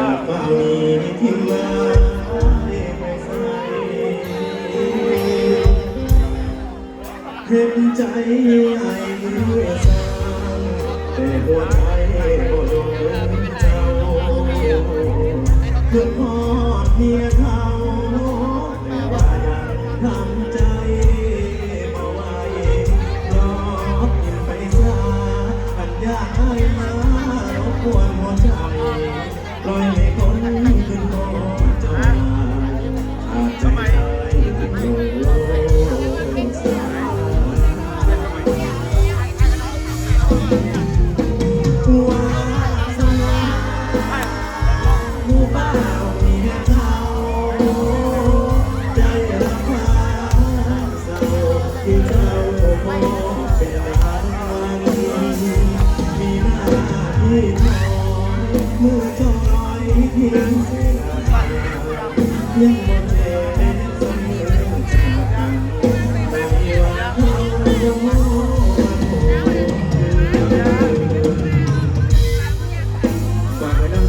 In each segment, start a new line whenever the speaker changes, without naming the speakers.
อย่าเฝ้าหนีทิ้งไว้ไปใส่เห็นใจให้เมื่อสร้างแต่หัวใจบ่ลงใจ เจ็บเสมอจากกันไม่ว่าเขาจะม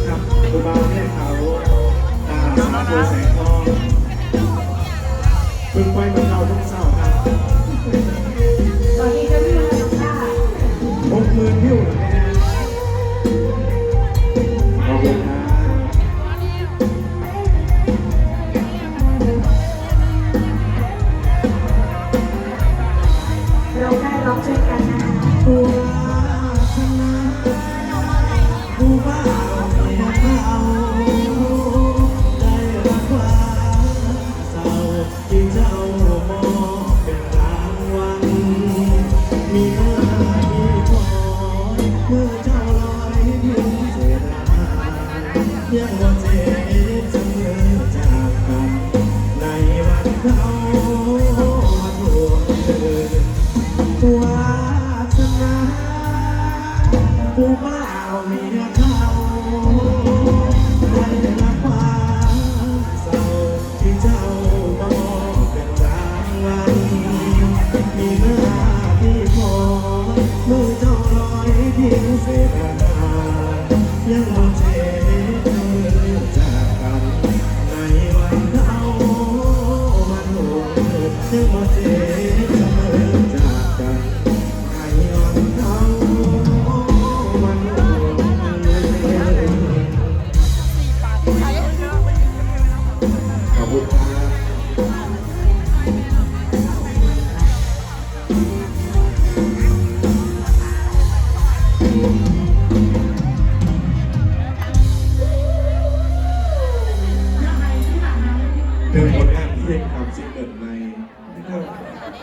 ครับผู้บ่าเนี่ยเขาตาสาวผู้แสงทองเพิ่งไปกับเราทุกเศร์ครับ ผู้บ่าวเมียเขาได้ละความเศร้าที่เจ้ามองเป็นรางวัลมีหน้าที่คอยเมื่อเจ้าลอยทิ้งเศษ คุณครับเรื่องผลงานเพลงครับซิงเกิลใหม่นะครับ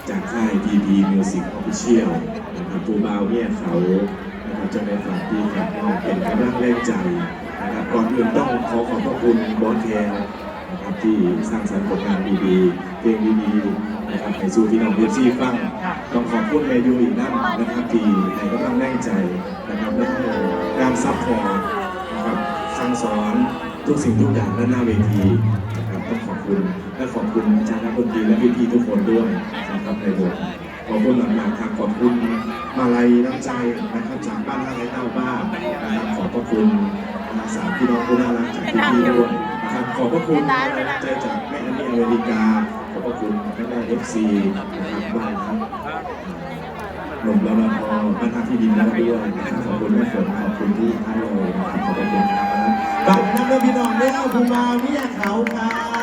จากค่าย PP Music Official นะครับปูบาเนี่ยเขานะครับจะได้ฝากพี่ฝากน้องเป็นกำลังแรงใจนะครับก่อนอื่นต้องขอขอบพระคุณบอสแคร์ นะครับที่สร้างสรรค์ผลงานดีๆเพลงดีๆนะครับให้สู่พี่น้องเอฟซีฟังต้องขอบคุณแมยูอีกนั่นนะครับที่ให้กำลังแรงใจนะครับและการซัพพอร์ตนะครับสั่งสอนทุกสิ่งทุกอย่างด้านหน้าเวทีนะครับต้องขอบคุณและขอบคุณอาจารย์นักดนตรีและพี่ๆทุกคนด้วยนะครับในบทขอบคุณหลังๆครับขอบคุณมาลัยน้ำใจนะครับจากบ้านท่าไรเต้าบ้านนะครับขอบพระคุณอาสาพี่น้องผู้น่ารักจากพี่ๆด้วย ขอบพระคุณใจจากแม่อันนี่อเมริกา ขอบพระคุณแม่แม่เอฟซีนะครับบ้านครับหนุ่มรนพบ้านท่าที่ดินแล้วด้วยนะครับขอบคุณแม่ฝนขอบคุณที่ท่านเลยนะครับขอบพระคุณครับฝากน้ำเด้อพี่น้องเด้อคุณมาวิทยาเขาครับ